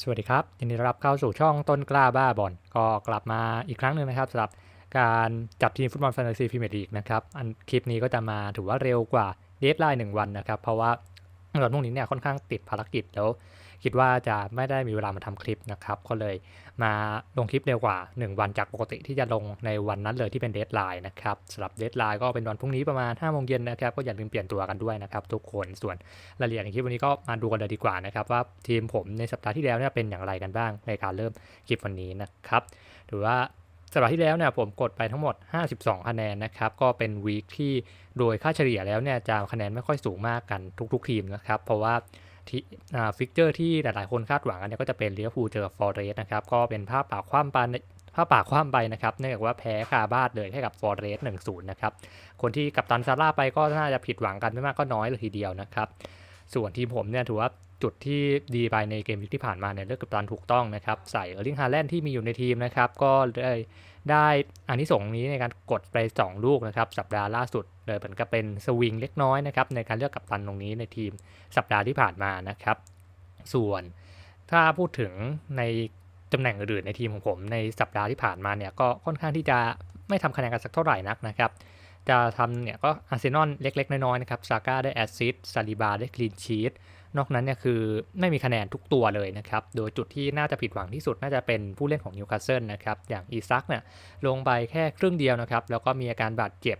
สวัสดีครับยินดีต้อนรับเข้าสู่ช่องต้นกล้าบ้าบอลก็กลับมาอีกครั้งหนึ่งนะครับสำหรับการจับทีมฟุตบอลแฟนตาซีพรีเมียร์ลีกนะครับอันคลิปนี้ก็จะมาถือว่าเร็วกว่าเดทไลน์หนึ่งวันนะครับ เพราะว่า วันพรุ่งนี้เนี่ยค่อนข้างติดภารกิจแล้วคิดว่าจะไม่ได้มีเวลามาทำคลิปนะครับ ก็เลยมาลงคลิปเร็วกว่า 1 วันจากปกติที่จะลงในวันนั้นเลยที่เป็นเดทไลน์นะครับสำหรับเดทไลน์ก็เป็นวันพรุ่งนี้ประมาณ5โมงเย็นนะครับ ก็อย่าลืมเปลี่ยนตัวกันด้วยนะครับทุกคนส่วนรายละเอียดในคลิปวันนี้ก็มาดูกันเลยดีกว่านะครับ ว่าทีมผมในสัปดาห์ที่แล้วเนี่ยเป็นอย่างไรกันบ้างในการเริ่มคลิปวันนี้นะครับถือว่า สัปดาห์ที่แล้วเนี่ยผมกดไปทั้งหมด 52 คะแนนนะครับ ก็เป็นวีคที่โดยค่าเฉลี่ยแล้วเนี่ยจะคะแนนไม่ค่อยสูงมากกันทุก ๆ ทีมนะครับ เพราะว่าที่ฟิกเจอร์ที่หลาย ๆ คนคาดหวังกันเนี่ยก็จะเป็นเลี้ยวฟูลเจอฟอร์เรสนะครับ ก็เป็นภาพปากคว่ำปานภาพปากคว่ำไปนะครับเนื่องจากว่าแพ้คาบ้านเลยให้กับฟอร์เรสหนึ่งศูนย์นะครับ คนที่กับตันซาร่าไปก็น่าจะผิดหวังกันไม่มากก็น้อยเลยทีเดียวนะครับ ส่วนทีมผมเนี่ยถือว่า จุดที่ดีไปในเกมที่ผ่านมาเนี่ยเลือกกับตันถูกต้องนะครับ ใส่เออร์ลิงฮาแลนด์ที่มีอยู่ในทีมนะครับ ก็ได้ได้อันนี้ส่งนี้ในการกดไป 2 ลูกนะครับ สัปดาห์ล่าสุดเลยเหมือนกับเป็นสวิงเล็กน้อยนะครับ ในการเลือกกับตันตรงนี้ในทีมสัปดาห์ที่ผ่านมานะครับ ส่วนถ้าพูดถึงในตำแหน่งอื่นในทีมของผมในสัปดาห์ที่ผ่านมาเนี่ยก็ค่อนข้างที่จะไม่ทำคะแนนกันสักเท่าไหร่นักนะครับจะทำเนี่ยก็อาร์เซนอลเล็กๆ น้อยๆนะครับซาก้าได้แอสซิสซาลิบาได้คลีนชีต นอกนั้นเนี่ยคือไม่มีคะแนนทุกตัวเลยนะครับ โดยจุดที่น่าจะผิดหวังที่สุดน่าจะเป็นผู้เล่นของนิวคาสเซิลนะครับ อย่างอีซักเนี่ยลงไปแค่ครึ่งเดียวนะครับ แล้วก็มีอาการบาดเจ็บ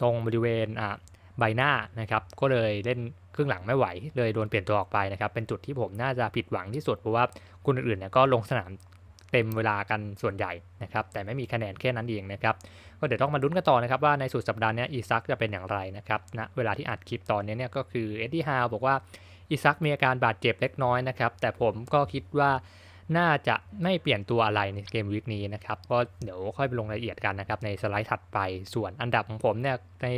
ตรงบริเวณอ่าใบหน้านะครับ ก็เลยเล่นครึ่งหลังไม่ไหว เลยโดนเปลี่ยนตัวออกไปนะครับ เป็นจุดที่ผมน่าจะผิดหวังที่สุดเพราะว่าคนอื่นๆเนี่ยก็ลงสนามเต็มเวลากันส่วนใหญ่นะครับ แต่ไม่มีคะแนนแค่นั้นเองนะครับ ก็เดี๋ยวต้องมาลุ้นกันต่อนะครับว่าในสุดสัปดาห์นี้อีซักจะเป็นอย่างไรนะครับณนะเวลาที่อัดคลิปตอนนี้เนี่ยก็คือเอ็ดดี้ฮาวบอกว่า อีซักมีอาการบาดเจ็บเล็กน้อยนะครับ แต่ผมก็คิดว่าน่าจะไม่เปลี่ยนตัวอะไรในเกมวีคนี้นะครับ ก็เดี๋ยวค่อยไปลงรายละเอียดกันนะครับในสไลด์ถัดไป ส่วนอันดับของผมเนี่ยใน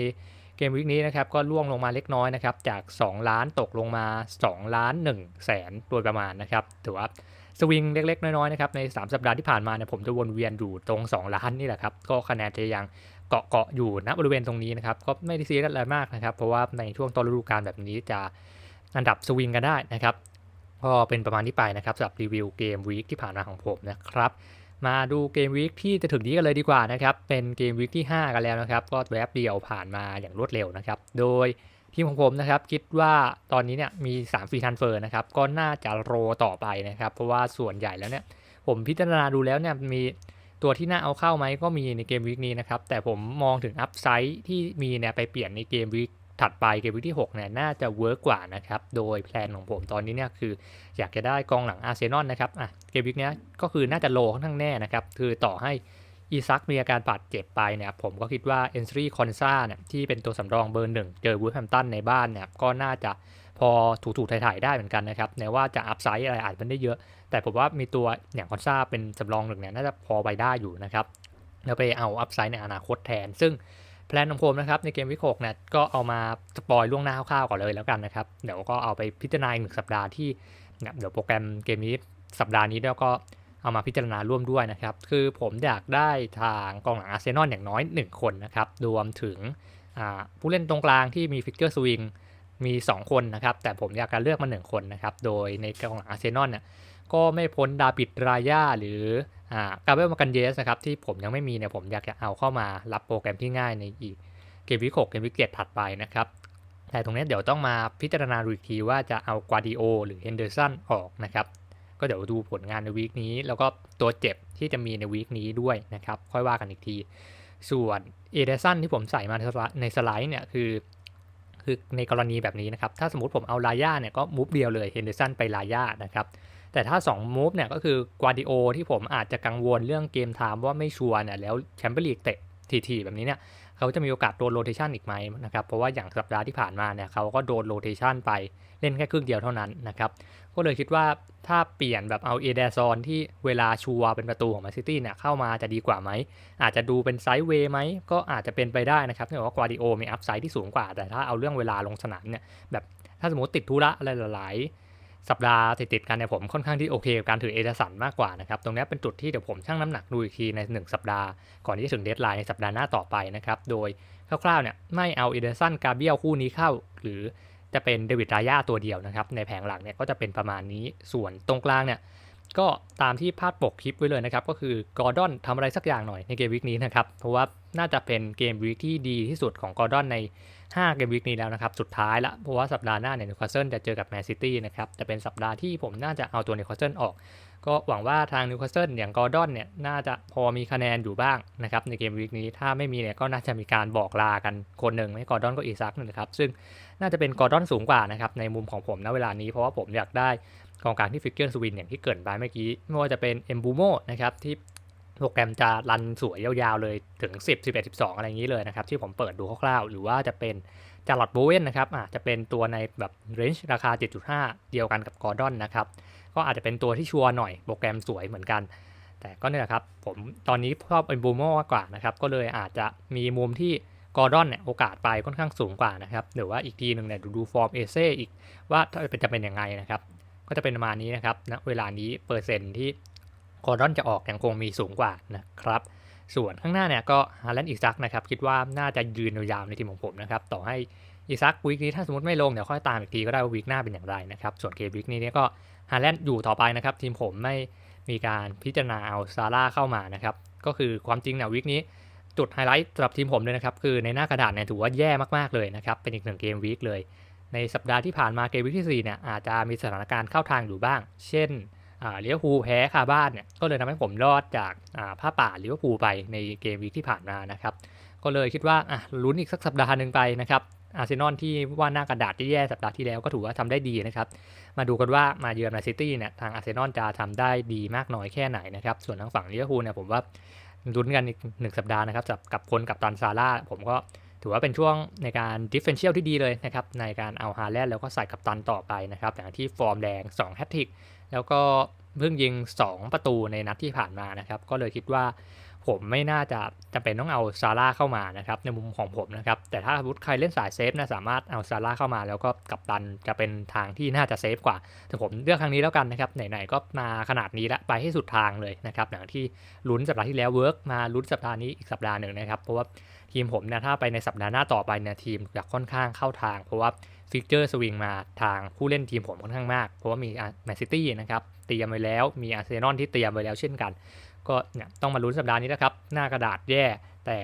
เกมวีคนี้นะครับก็ล่วงลงมาเล็กน้อยนะครับจาก 2 ล้านตกลงมา 2 ล้าน1แสนโดยประมาณนะครับถือว่าสวิงเล็ก ๆ น้อยๆนะครับใน 3 สัปดาห์ที่ผ่านมาเนี่ยผมจะวนเวียนอยู่ตรง 2 ล้านนี่แหละครับก็คะแนนจะยังเกาะเกาะอยู่ณบริเวณตรงนี้นะครับก็ไม่ได้ซีเรียสอะไรมากนะครับ เพราะว่าในช่วงต้นฤดูกาลแบบนี้จะ อันดับสวิงกันได้นะครับก็เป็นประมาณนี้ไปนะครับสำหรับรีวิวเกมวีคที่ผ่านมาของผมนะครับ มาดูเกมวีคที่จะถึงนี้กันเลยดีกว่านะครับเป็นเกมวีคที่ 5 กันแล้วนะครับ ก็แวบเดียวผ่านมาอย่างรวดเร็วนะครับ โดยทีมของผมนะครับคิดว่าตอนนี้เนี่ยมี3ฟรีทันเฟอร์นะครับก็น่าจะโรต่อไปนะครับ เพราะว่าส่วนใหญ่แล้วเนี่ยผมพิจารณาดูแล้วเนี่ยมีตัวที่น่าเอาเข้าไหมก็มีในเกมวีคนี้นะครับ แต่ผมมองถึงอัพไซด์ที่มีเนี่ยไปเปลี่ยนในเกมวีค ถัดไปเกมวีคที่6เนี่ยน่าจะเวิร์กกว่านะครับ โดยแพลนของผมตอนนี้เนี่ยคืออยากจะได้กองหลังอาร์เซนอลนะครับอะเกมวีคนี้ยก็คือน่าจะโลค่อนข้างแน่นะครับ คือต่อให้อีซักมีอาการบาดเจ็บไปเนี่ยผมก็คิดว่าเอนซรีคอนซาเนี่ยที่เป็นตัวสำรองเบอร์หนึ่งเจอวูฟแฮมตันในบ้านเนี่ยก็น่าจะพอถูกๆถ่ายๆได้เหมือนกันนะครับแม้ว่าจะอัพไซด์อะไรอาจจะไม่ได้เยอะ แต่ผมว่ามีตัวอย่างคอนซาเป็นสำรองหนึ่งเนี่ยน่าจะพอไปได้อยู่นะครับแล้วไปเอาอัพไซด์ในอนาคตแทน ซึ่ง แพลนของผมนะครับในเกมวิกหกเนี่ยก็เอามาสปอยล่วงหน้าคร่าวๆก่อนเลยแล้วกันนะครับเดี๋ยวก็เอาไปพิจารณาอีกหนึ่งสัปดาห์ที่เนี่ยเดี๋ยวโปรแกรมเกมนี้สัปดาห์นี้แล้วก็เอามาพิจารณาร่วมด้วยนะครับ คือผมอยากได้ทางกองหลังอาร์เซนอลอย่างน้อย 1 คนนะครับ รวมถึงผู้เล่นตรงกลางที่มีฟิกเกอร์สวิงมี 2 คนนะครับ แต่ผมอยากจะเลือกมา 1 คนนะครับ โดยในกองหลังอาร์เซนอลเนี่ย ก็ไม่พ้นดาบิดรายาหรือกาเบลมากันเยสนะครับที่ผมยังไม่มีเนี่ยผมอยากจะเอาเข้ามารับโปรแกรมที่ง่ายในอีกเกมวิกหกเกมวิกเจ็ดถัดไปนะครับแต่ตรงนี้เดี๋ยวต้องมาพิจารณาดูอีกทีว่าจะเอากวาดิโอหรือเฮนเดอร์สันออกนะครับก็เดี๋ยวดูผลงานในวีคนี้ แล้วก็ตัวเจ็บที่จะมีในวีคนี้ด้วยนะครับค่อยว่ากันอีกที ส่วนเอเดสันที่ผมใส่มาในสไลด์เนี่ยคือคือในกรณีแบบนี้นะครับ ถ้าสมมติผมเอาลาย่าเนี่ยก็มูฟเดียวเลยเฮนเดอร์สันไปลาย่านะครับ แต่ถ้า2มูฟเนี่ยก็คือกวาดิโอที่ผมอาจจะกังวลเรื่องเกมไทม์ว่าไม่ชัวร์เนี่ยแล้วแชมเปี้ยนลีกเตะทีๆแบบนี้เนี่ยเขาจะมีโอกาสโดนโรเทชันอีกไหมนะครับเพราะว่าอย่างสัปดาห์ที่ผ่านมาเนี่ยเขาก็โดนโรเทชันไปเล่นแค่ครึ่งเดียวเท่านั้นนะครับก็เลยคิดว่าถ้าเปลี่ยนแบบเอาเอเดซอนที่เวลาชัวเป็นประตูของแมนซิตี้เนี่ยเข้ามาจะดีกว่าไหม อาจจะดูเป็นไซด์เวย์ไหม ก็อาจจะเป็นไปได้นะครับเนื่องจากว่ากวาดิโอมีอัพไซด์ที่สูงกว่า แต่ถ้าเอาเรื่องเวลาลงสนามเนี่ยแบบถ้าสมมติติดธุระอะไรหลาย สัปดาห์ติดๆกันเนี่ยผมค่อนข้างที่โอเคกับการถือเอเดสันมากกว่านะครับ ตรงนี้เป็นจุดที่เดี๋ยวผมชั่งน้ำหนักดูอีกทีใน 1 สัปดาห์ ก่อนที่จะถึงเดทไลน์ในสัปดาห์หน้าต่อไปนะครับ โดยคร่าวๆเนี่ยไม่เอาเอเดอร์สันกาเบียลคู่นี้เข้า หรือจะเป็นเดวิดรายาตัวเดียวนะครับ ในแผงหลังเนี่ยก็จะเป็นประมาณนี้ส่วนตรงกลางเนี่ยก็ตามที่พาดปกคลิปไว้เลยนะครับ ก็คือกอร์ดอนทำอะไรสักอย่างหน่อยในเกมวิกนี้นะครับ เพราะว่าน่าจะเป็นเกมวิกที่ดีที่สุดของกอร์ดอนใน 5เกมวิกนี้แล้วนะครับ สุดท้ายละ เพราะว่าสัปดาห์หน้าเนี่ยนิวคาสเซิลจะเจอกับแมนซิตี้นะครับ จะเป็นสัปดาห์ที่ผมน่าจะเอาตัวนิวคาสเซิลออก ก็หวังว่าทางนิวคาสเซิลอย่างกอร์ดอนเนี่ย น่าจะพอมีคะแนนอยู่บ้างนะครับ ในเกมวีคนี้ ถ้าไม่มีเนี่ยก็น่าจะมีการบอกลากันคนหนึ่งไม่กอร์ดอนก็อีซักนะครับ ซึ่งน่าจะเป็นกอร์ดอนสูงกว่านะครับ ในมุมของผมณเวลานี้ เพราะว่าผมอยากได้กองกลางที่ฟิกเกอร์สวินอย่างที่เกรินไปเมื่อกี้ ไม่ว่าจะเป็นเอมบูโมนะครับที่ โปรแกรมจะรันสวยยาวๆเลยถึง 10 11 12 อะไรอย่างนี้เลยนะครับ ที่ผมเปิดดูคร่าวๆ หรือว่าจะเป็นจาร์ลอตโบเวนนะครับอาจจะเป็นตัวในแบบเรนจ์ราคา 7.5 เดียวกันกับกอร์ดอนนะครับ ก็อาจจะเป็นตัวที่ชัวร์หน่อยโปรแกรมสวยเหมือนกัน แต่ก็เนี่ยแหละครับ ผมตอนนี้ชอบเอ็นบูมมากกว่านะครับ ก็เลยอาจจะมีมุมที่กอร์ดอนเนี่ยโอกาสไปค่อนข้างสูงกว่านะครับหรือว่าอีกทีหนึ่งเนี่ยดูดูฟอร์มเอเซ่อีกว่าถ้าเป็นจะเป็นยังไงนะครับ ก็จะเป็นประมาณนี้นะครับณนะเวลานี้เปอร์เซ็นต์ที่ กอร์ดอนจะออกยังคงมีสูงกว่านะครับ ส่วนข้างหน้าเนี่ยก็ฮาแลนด์อีซักนะครับ คิดว่าน่าจะยืนยาวในทีมของผมนะครับ ต่อให้อีซักวีคนี้ถ้าสมมติไม่ลงเดี๋ยวค่อยตามอีกทีก็ได้ว่าวีคหน้าเป็นอย่างไรนะครับ ส่วนเกมวีคนี้เนี่ยก็ฮาแลนด์อยู่ต่อไปนะครับ ทีมผมไม่มีการพิจารณาเอาซาร่าเข้ามานะครับ ก็คือความจริงเนี่ยวิกนี้จุดไฮไลท์สำหรับทีมผมเลยนะครับคือในหน้ากระดาษเนี่ยถือว่าแย่มากๆเลยนะครับเป็นอีกหนึ่งเกมวีคเลย ในสัปดาห์ที่ผ่านมาเกมวีคที่4เนี่ยอาจจะมีสถานการณ์เข้าทางอยู่บ้าง เช่น เลี้ยวภูแพ้คาบ้านเนี่ยก็เลยทำให้ผมรอดจากผ้าป่าเลี้ยวภูไปในเกมวีคที่ผ่านมานะครับก็เลยคิดว่าอะลุ้นอีกสักสัปดาห์หนึ่งไปนะครับอาร์เซนอลที่ว่าหน้ากระดาษที่แย่สัปดาห์ที่แล้วก็ถือว่าทำได้ดีนะครับ มาดูกันว่ามาเยือนแมนซิตี้เนี่ยทางอาร์เซนอลจะทำได้ดีมากน้อยแค่ไหนนะครับ ส่วนทางฝั่งลิเวอร์พูลเนี่ยผมว่าลุ้นกันอีกหนึ่งสัปดาห์นะครับกับคนกับตันซาร่าผมก็ ถือว่าเป็นช่วงในการดิฟเฟนเชียลที่ดีเลยนะครับในการเอาฮาแลนด์แล้วก็ใส่กับตันต่อไปนะครับอย่างที่ฟอร์มแดง2แฮตทริกแล้วก็เพิ่งยิง 2 ประตูในนัดที่ผ่านมานะครับก็เลยคิดว่า ผมไม่น่าจะจำเป็นต้องเอาซาร่าเข้ามานะครับในมุมของผมนะครับแต่ถ้าสมมติใครเล่นสายเซฟนะสามารถเอาซาร่าเข้ามา แล้วก็กับตันจะเป็นทางที่น่าจะเซฟกว่าแต่ผมเลือกครั้งนี้แล้วกันนะครับไหนๆก็มาขนาดนี้แล้วไปให้สุดทางเลยนะครับอย่างที่ลุ้นสัปดาห์ที่แล้วเวิร์กมาลุ้นสัปดาห์นี้อีกสัปดาห์หนึ่งนะครับเพราะว่าทีมผมเนี่ยถ้าไปในสัปดาห์หน้าต่อไปเนี่ยทีมจะค่อนข้างเข้าทาง เพราะว่าฟิกเจอร์สวิงมาทางผู้เล่นทีมผมค่อนข้างมาก เพราะว่ามีแมนซิตี้นะครับเตรียมไว้แล้วมีอาร์เซนอลที่เตรียมไว้แล้วเช่นกัน ก็เนี่ยต้องมาลุ้นสัปดาห์นี้นะครับ หน้ากระดาษแย่ แต่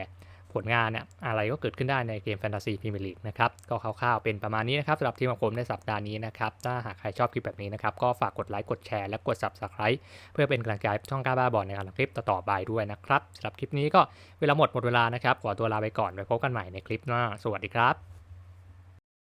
ผลงานเนี่ยอะไรก็เกิดขึ้นได้ในเกมแฟนตาซีพรีเมียร์ลีกนะครับ ก็คร่าวๆเป็นประมาณนี้นะครับสำหรับทีมของผมในสัปดาห์นี้นะครับ ถ้าหากใครชอบคลิปแบบนี้นะครับ ก็ฝากกดไลค์กดแชร์และกด subscribe เพื่อเป็นกำลังใจช่องก้าบ้าบอลในการทำคลิปต่อๆไปด้วยนะครับสำหรับคลิปนี้ก็เวลาหมดหมดเวลานะครับขอตัวลาไปก่อนไปพบกันใหม่ในคลิปหน้าสวัสดีครับ